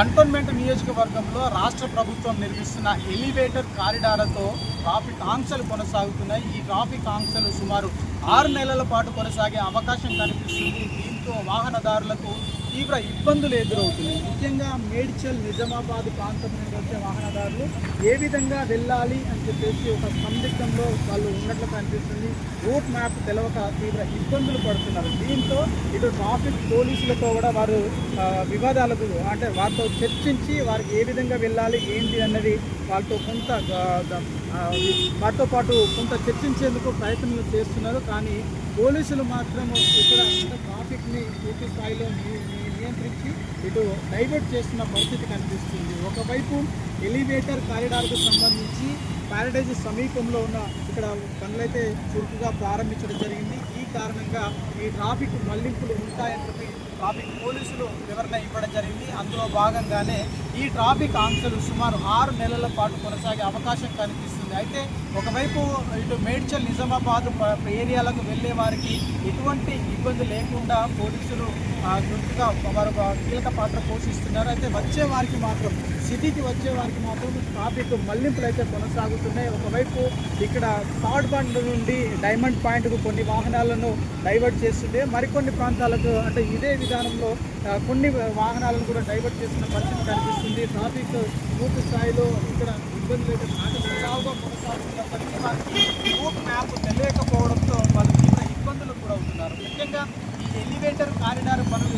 Cantonment నియోజకవర్గంలో రాష్ట్ర ప్రభుత్వం నిర్మిస్తున్న ఎలివేటర్ కారిడార్లతో ట్రాఫిక్ ఆంక్షలు కొనసాగుతున్నాయి. ఈ ట్రాఫిక్ ఆంక్షలు సుమారు ఆరు నెలల పాటు కొనసాగే అవకాశం కనిపిస్తుంది. దీంతో వాహనదారులకు తీవ్ర ఇబ్బందులు ఎదురవుతున్నాయి. ముఖ్యంగా మేడ్చల్ నిజామాబాద్ ప్రాంతం నుండి వచ్చే వాహనదారులు ఏ విధంగా వెళ్ళాలి అని చెప్పేసి ఒక సందిగ్ధంలో వాళ్ళు ఉన్నట్లు కనిపిస్తుంది. రూట్ మ్యాప్ తెలవక తీవ్ర ఇబ్బందులు పడుతున్నారు. దీంతో ఇటు ట్రాఫిక్ పోలీసులతో కూడా వారు వివాదాలకు అంటే వారితో చర్చించి వారికి ఏ విధంగా వెళ్ళాలి ఏంటి అన్నది వాళ్ళతో కొంత వాటితో వారితో పాటు కొంత చర్చించేందుకు ప్రయత్నాలు చేస్తున్నారు. కానీ పోలీసులు మాత్రం ఇక్కడ ట్రాఫిక్ని పూర్తి స్థాయిలో నియంత్రించి ఇటు డైవర్ట్ చేస్తున్న పరిస్థితి కనిపిస్తుంది. ఒకవైపు ఎలివేటర్ కారిడార్కు సంబంధించి ప్యారడైజ్ సమీపంలో ఉన్న ఇక్కడ పనులైతే చురుకుగా ప్రారంభించడం జరిగింది. ఈ కారణంగా ఈ ట్రాఫిక్ మళ్ళింపులు ఉంటాయని చెప్పి ట్రాఫిక్ పోలీసులు వివరణ ఇవ్వడం జరిగింది. అందులో భాగంగానే ఈ ట్రాఫిక్ ఆంక్షలు సుమారు ఆరు నెలల పాటు కొనసాగే అవకాశం కనిపిస్తుంది. అయితే ఒకవైపు ఇటు మేడ్చల్ నిజామాబాద్ ఏరియాలకు వెళ్ళే వారికి ఎటువంటి ఇబ్బంది లేకుండా పోలీసులు ఆ, చురుకుగా వారు ఒక కీలక పాత్ర పోషిస్తున్నారు. అయితే వచ్చే వారికి మాత్రం సిటీకి వచ్చే వారికి మాత్రం ట్రాఫిక్ మళ్ళింపులు అయితే కొనసాగుతున్నాయి. ఒకవైపు ఇక్కడ థర్డ్ బండ్ నుండి డైమండ్ పాయింట్కు కొన్ని వాహనాలను డైవర్ట్ చేస్తుంటే మరికొన్ని ప్రాంతాలకు అంటే ఇదే విధానంలో కొన్ని వాహనాలను కూడా డైవర్ట్ చేస్తున్న పరిస్థితి కనిపిస్తుంది. ట్రాఫిక్ పూర్తి స్థాయిలో ఇక్కడ ఇబ్బందులు అయితే అంటే కొనసాగుతున్నప్పటికీ వారికి రూట్ మ్యాప్ తెలియకపోవడంతో వాళ్ళు తీవ్ర ఇబ్బందులు గురవుతున్నారు ముఖ్యంగా ఈ ఎలివేటర్ కారిడార్ పనులు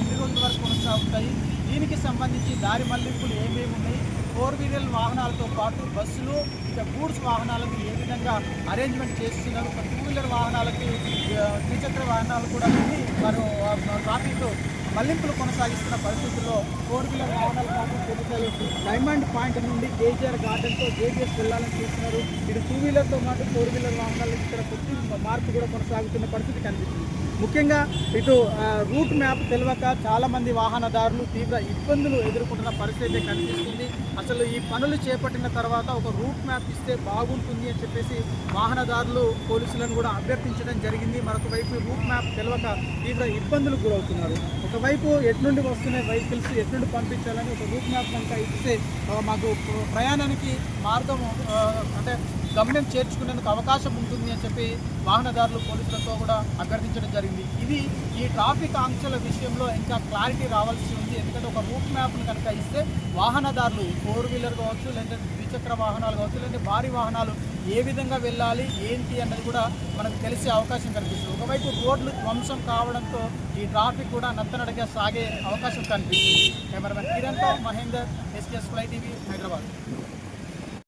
కొనసాగుతాయి. దీనికి సంబంధించి దారి మళ్ళింపులు ఏమేమి ఉన్నాయి? ఫోర్ వీలర్ వాహనాలతో పాటు బస్సులు ఇక గూడ్స్ వాహనాలకు ఏ విధంగా అరేంజ్మెంట్ చేస్తున్నారు? ఒక టూ వీలర్ వాహనాలకి ద్విచక్ర వాహనాలు కూడా పెట్టి వారు ట్రాఫిక్ మళ్ళింపులు కొనసాగిస్తున్న పరిస్థితుల్లో ఫోర్ వీలర్ వాహనాల పాటు డైమండ్ పాయింట్ నుండి కేజీఆర్ గార్డెన్తో జేజీఎస్ వెళ్ళాలని చూస్తున్నారు. ఇటు టూ వీలర్తో పాటు ఫోర్ వీలర్ వాహనాలకు ఇక్కడ మార్పు కూడా కొనసాగుతున్న పరిస్థితి కనిపిస్తుంది. ముఖ్యంగా ఇటు రూట్ మ్యాప్ తెలియక చాలామంది వాహనదారులు తీవ్ర ఇబ్బందులు ఎదుర్కొంటున్న పరిస్థితి కనిపిస్తుంది. అసలు ఈ పనులు చేపట్టిన తర్వాత ఒక రూట్ మ్యాప్ ఇస్తే బాగుంటుంది అని చెప్పేసి వాహనదారులు పోలీసులను కూడా అభ్యర్థించడం జరిగింది. మరొక వైపు రూట్ మ్యాప్ తెలియక తీవ్ర ఇబ్బందులు గురవుతున్నారు. ఒకవైపు ఎట్నుండి వస్తున్నాయి వెహికల్స్ ఎట్నుండి పంపించాలని ఒక రూట్ మ్యాప్ కనుక ఇస్తే మాకు ప్రయాణానికి మార్గం అంటే గమ్యం చేర్చుకునేందుకు అవకాశం ఉంటుంది అని చెప్పి వాహనదారులు పోలీసులతో కూడా అభ్యర్థించడం జరిగింది. ఇది ఈ ట్రాఫిక్ ఆంక్షల విషయంలో ఇంకా క్లారిటీ రావాల్సి ఉంది. ఎందుకంటే ఒక రూట్ మ్యాప్ను కనుక ఇస్తే వాహనదారులు ఫోర్ వీలర్ కావచ్చు లేదంటే ద్విచక్ర వాహనాలు కావచ్చు లేదంటే భారీ వాహనాలు ఏ విధంగా వెళ్ళాలి ఏంటి అన్నది కూడా మనకు తెలిసే అవకాశం కనిపిస్తుంది. ఒకవైపు రోడ్లు ధ్వంసం కావడంతో ఈ ట్రాఫిక్ కూడా నత్తనడగా సాగే అవకాశం కనిపిస్తుంది. Cameraman కిరణ్తో Mahender SKS fly TV Hyderabad.